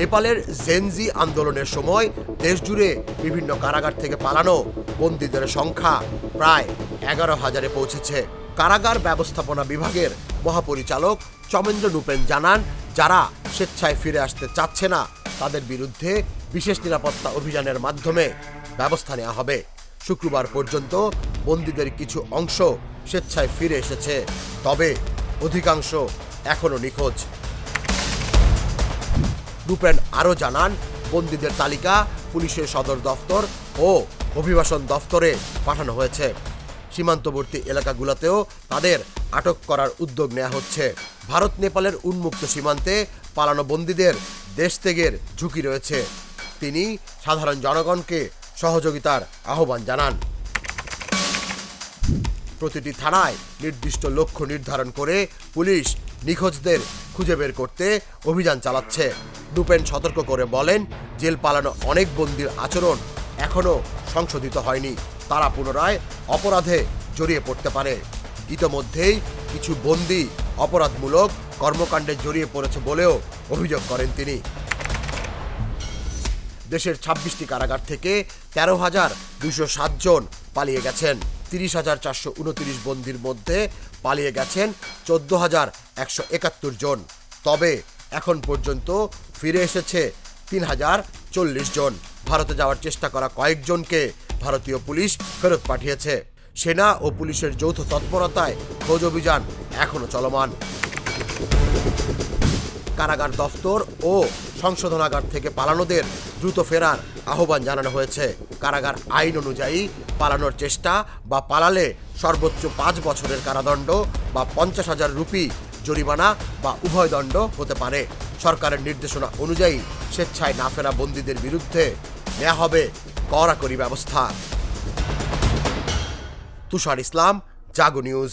নেপালের জেনজি আন্দোলনের সময় দেশজুড়ে বিভিন্ন কারাগার থেকে পালানো বন্দীদের সংখ্যা প্রায় এগারো হাজারে পৌঁছেছে। কারাগার ব্যবস্থাপনা বিভাগের মহাপরিচালক চমেন্দ্র নুপেন জানান, যারা স্বেচ্ছায় ফিরে আসতে চাচ্ছে না, তাদের বিরুদ্ধে বিশেষ নিরাপত্তা অভিযানের মাধ্যমে ব্যবস্থা নেওয়া হবে। শুক্রবার পর্যন্ত বন্দীদের কিছু অংশ স্বেচ্ছায় ফিরে এসেছে, তবে অধিকাংশ এখনও নিখোঁজ। রূপেন আরও জানান, বন্দীদের তালিকা পুলিশের সদর দফতর ও অভিবাসন দফতরে পাঠানো হয়েছে। সীমান্তবর্তী এলাকাগুলোতেও তাদের আটক করার উদ্যোগ নেওয়া হচ্ছে। ভারত নেপালের উন্মুক্ত সীমান্তে পালানো বন্দীদের দেশ ত্যাগের ঝুঁকি রয়েছে। তিনি সাধারণ জনগণকে সহযোগিতার আহ্বান জানান। প্রতিটি থানায় নির্দিষ্ট লক্ষ্য নির্ধারণ করে পুলিশ নিখোঁজদের খুঁজে বের করতে অভিযান চালাচ্ছে। রূপেন সতর্ক করে বলেন, জেল পালানো অনেক বন্দির আচরণ এখনও সংশোধিত হয়নি। তারা পুনরায় অপরাধে জড়িয়ে পড়তে পারে। ইতোমধ্যেই কিছু বন্দি অপরাধমূলক কর্মকাণ্ডে জড়িয়ে পড়েছে বলেও অভিযোগ করেন তিনি। দেশের ছাব্বিশটি কারাগার থেকে তেরো হাজার দুশো জন পালিয়ে গেছেন। তিরিশ হাজার চারশো উনতিরিশ বন্দির মধ্যে পালিয়ে গেছেন চোদ্দ হাজার একশো একাত্তর জন। তবে এখন পর্যন্ত ফিরে এসেছে তিন হাজার চল্লিশ জন। ভারতে যাওয়ার চেষ্টা করা কয়েকজনকে ভারতীয় পুলিশ ফেরত পাঠিয়েছে। সেনা ও পুলিশের যৌথ তৎপরতায় খোঁজ অভিযান এখনও চলমান। কারাগার দফতর ও সংশোধনাগার থেকে পালানোদের দ্রুত ফেরার আহ্বান জানানো হয়েছে। কারাগার আইন অনুযায়ী পালানোর চেষ্টা বা পালালে সর্বোচ্চ পাঁচ বছরের কারাদণ্ড বা পঞ্চাশ হাজার রুপি জরিমানা বা উভয় দণ্ড হতে পারে। সরকারের নির্দেশনা অনুযায়ী স্বেচ্ছায় না ফেরা বন্দীদের বিরুদ্ধে নেওয়া হবে কড়াকড়ি ব্যবস্থা। Tushar Islam, Jago news.